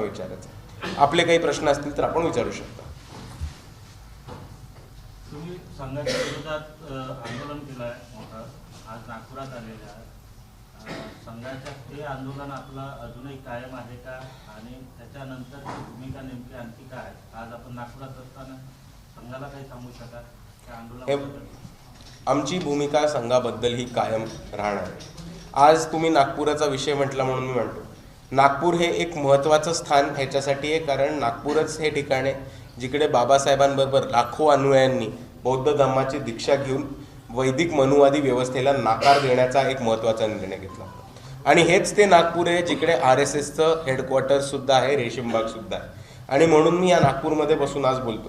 प्रश्न विचारायचा आपले काही प्रश्न असतील तर आपण विचारू शकता. तुम्ही संघाच्या विरोधात आंदोलन केलं आहे मोठं. आज नागपुरात आलेलं आहे संघाच्या ते आंदोलन आपलं अजूनही कायम आहे का? आणि त्याच्यानंतरची भूमिका नेमकी आणखी काय आहे? आज आपण नागपुरात असताना संघाला काही सांगू शकाल? त्या आमची भूमिका संघाबद्दल ही कायम राहणार आहे. आज तुम्ही नागपुराचा विषय म्हटला म्हणून मी म्हणतो. नागपूर हे एक महत्त्वाचं स्थान ह्याच्यासाठी आहे कारण नागपूरच हे ठिकाण आहे जिकडे बाबासाहेबांबरोबर लाखो अनुयायांनी बौद्ध धर्माची दीक्षा घेऊन वैदिक मनुवादी व्यवस्थेला नाकार देण्याचा एक महत्त्वाचा निर्णय घेतला आणि हेच ते नागपूर आहे जिकडे आर एस एसचं हेडक्वार्टर्ससुद्धा आहे रेशीमबागसुद्धा आहे. आणि म्हणून मी या नागपूरमध्ये बसून आज बोलतो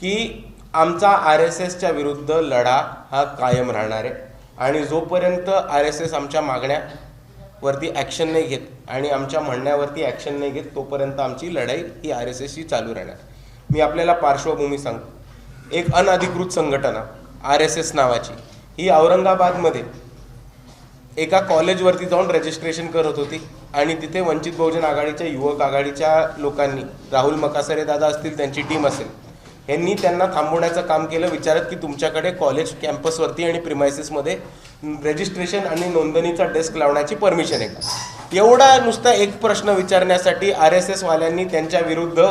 की आमचा आर एस एसच्या विरुद्ध लढा हा कायम राहणार आहे. आणि जोपर्यंत आर एस एस आमच्या मागण्या वरती ॲक्शन नाही घेत. आणि आमच्या म्हणण्यावरती ॲक्शन नाही घेत तोपर्यंत आमची लढाई ही आर एस एसची चालू राहणार. मी आपल्याला पार्श्वभूमी सांगतो. एक अनधिकृत संघटना आर एस एस नावाची ही औरंगाबादमध्ये एका कॉलेजवरती जाऊन रजिस्ट्रेशन करत होती. आणि तिथे वंचित बहुजन आघाडीच्या युवक आघाडीच्या लोकांनी राहुल मकासरे दादा असतील त्यांची टीम असेल यांनी त्यांना थांबवण्याचं काम केलं. विचारत की तुमच्याकडे कॉलेज कॅम्पसवरती आणि प्रिमायसेसमध्ये रजिस्ट्रेशन आणि नोंदणीचा डेस्क लावण्याची परमिशन आहे का? एवढा नुसता एक प्रश्न विचारण्यासाठी आर एस एसवाल्यांनी त्यांच्या विरुद्ध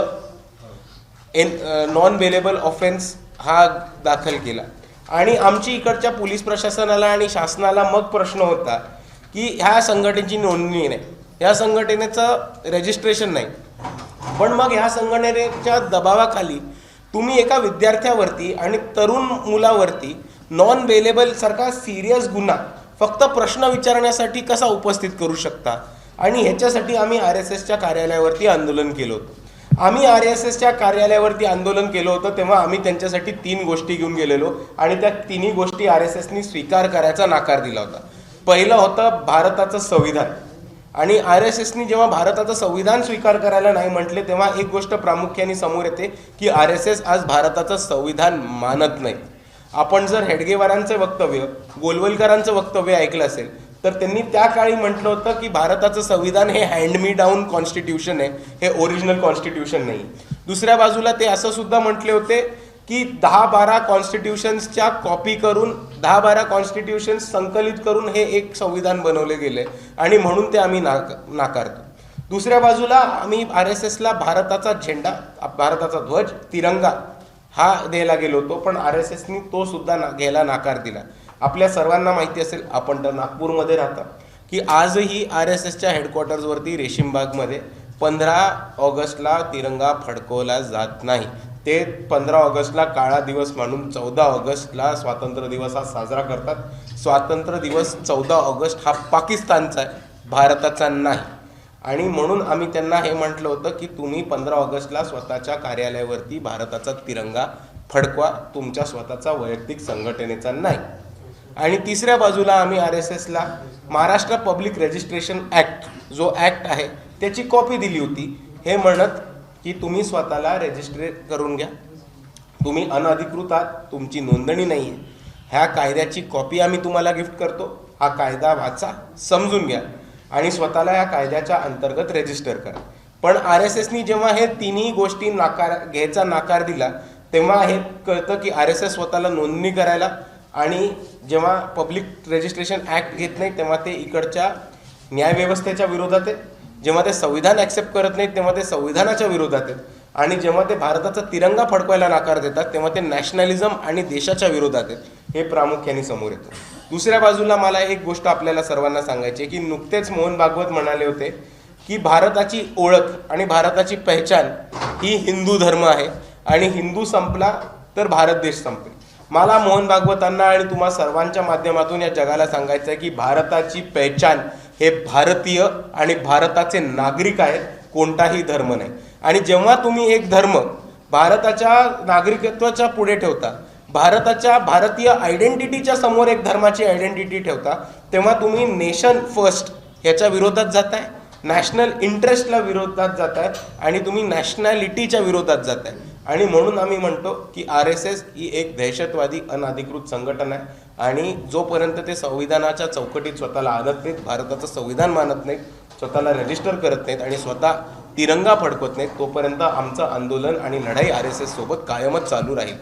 एन नॉन वेलेबल ऑफेन्स हा दाखल केला. आणि आमची इकडच्या पोलीस प्रशासनाला आणि शासनाला मग प्रश्न होता की ह्या संघटनेची नोंदणी नाही. ह्या संघटनेचं रजिस्ट्रेशन नाही. पण मग ह्या संघटनेच्या दबावाखाली तुम्ही एका विद्यार्थ्यावरती आणि तरुण मुलावरती नॉन वेलेबल सारखा सिरियस गुन्हा फक्त प्रश्न विचारण्यासाठी कसा उपस्थित करू शकता? आणि ह्याच्यासाठी आम्ही आर एस एसच्या कार्यालयावरती आंदोलन केलं होतं. आम्ही आर एस एसच्या कार्यालयावरती आंदोलन केलं होतं तेव्हा आम्ही त्यांच्यासाठी तीन गोष्टी घेऊन गेलेलो आणि त्या तिन्ही गोष्टी आर एस एसनी स्वीकार करायचा नाकार दिला होता. पहिलं होतं भारताचं संविधान. आणि आर एस एसनी जेव्हा भारताचं संविधान स्वीकार करायला नाही म्हटले तेव्हा एक गोष्ट प्रामुख्याने समोर येते की आर एस एस आज भारताचं संविधान मानत नाही. आपण जर हेडगेवारांचं वक्तव्य गोलवलकरांचं वक्तव्य ऐकलं असेल तर त्यांनी त्या काळी म्हटलं होतं की भारताचं संविधान हे हँडमी डाऊन कॉन्स्टिट्यूशन आहे हे ओरिजिनल कॉन्स्टिट्यूशन नाही. दुसऱ्या बाजूला ते असं सुद्धा म्हटले होते की दहा बारा कॉन्स्टिट्यूशन्सच्या कॉपी करून दहा बारा कॉन्स्टिट्यूशन्स संकलित करून हे एक संविधान बनवले गेले आणि म्हणून ते आम्ही नाक नाकारतो. दुसऱ्या बाजूला आम्ही आर एस एसला भारताचा झेंडा भारताचा ध्वज तिरंगा हा द्यायला गेलो होतो पण आर एस एसनी तो सुद्धा ना घ्यायला नाकार दिला. आपल्या सर्वांना माहिती असेल आपण तर नागपूरमध्ये राहता की आजही आर एस एसच्या हेडक्वार्टर्सवरती रेशीमबागमध्ये पंधरा ऑगस्टला तिरंगा फडकवला जात नाही. ते पंधरा ऑगस्टला काळा दिवस मानून चौदा ऑगस्टला स्वातंत्र्य दिवस हा साजरा करतात. स्वातंत्र्य दिवस चौदा ऑगस्ट हा पाकिस्तानचा आहे भारताचा नाही. आणि म्हणून आम्ही त्यांना हे म्हटलं होतं की तुम्ही पंधरा ऑगस्टला स्वतःच्या कार्यालयावरती भारताचा तिरंगा फडकवा तुमच्या स्वतःचा वैयक्तिक संघटनेचा नाही. आणि तिसऱ्या बाजूला आम्ही आर एस एसला महाराष्ट्र पब्लिक रजिस्ट्रेशन ॲक्ट जो ॲक्ट आहे त्याची कॉपी दिली होती. हे म्हणत की तुम्ही स्वतःला रजिस्ट्रेट करून घ्या. तुम्ही अनधिकृत आहात तुमची नोंदणी नाही आहे. ह्या कायद्याची कॉपी आम्ही तुम्हाला गिफ्ट करतो. हा कायदा वाचा समजून घ्या आणि स्वतःला या कायद्याच्या अंतर्गत रजिस्टर करा. पण आर एस एसनी जेव्हा हे तिन्ही गोष्टी नाकार घ्यायचा नाकार दिला तेव्हा हे कळतं की आर एस एस स्वतःला नोंदणी करायला आणि जेव्हा पब्लिक रजिस्ट्रेशन ॲक्ट घेत नाही तेव्हा ते इकडच्या न्यायव्यवस्थेच्या विरोधात आहे. जेव्हा ते संविधान ॲक्सेप्ट करत नाहीत तेव्हा ते संविधानाच्या विरोधात आहेत. आणि जेव्हा ते भारताचा तिरंगा फडकवायला नाकार देतात तेव्हा ते नॅशनलिझम आणि देशाच्या विरोधात आहेत. हे प्रामुख्याने समोर येतं. दुसऱ्या बाजूला मला एक गोष्ट आपल्याला सर्वांना सांगायची आहे की नुकतेच मोहन भागवत म्हणाले होते की भारताची ओळख आणि भारताची पहचान ही हिंदू धर्म आहे. आणि हिंदू संपला तर भारत देश संपेल. मला मोहन भागवतांना आणि तुम्हा सर्वांच्या माध्यमातून या जगाला सांगायचं आहे की भारताची पहचान हे भारतीय आणि भारताचे नागरिक आहेत कोणताही धर्म नाही. आणि जेव्हा तुम्ही एक धर्म भारताच्या नागरिकत्वाच्या पुढे ठेवता भारताच्या भारतीय आयडेंटिटीच्या समोर एक धर्माची आयडेंटिटी ठेवता तेव्हा तुम्ही नेशन फर्स्ट ह्याच्या विरोधात जाताय नॅशनल इंटरेस्टला विरोधात जाताय आणि तुम्ही नॅशनॅलिटीच्या विरोधात जाताय. आणि म्हणून आम्ही म्हणतो की आर एस एस ही एक दहशतवादी अनधिकृत संघटना आहे. आणि जोपर्यंत ते संविधानाच्या चौकटीत स्वतःला आणत नाहीत भारताचं संविधान मानत नाहीत स्वतःला रजिस्टर करत नाहीत आणि स्वतः तिरंगा फडकवत नाहीत तोपर्यंत आमचं आंदोलन आणि लढाई आर एस एस सोबत कायमच चालू राहील.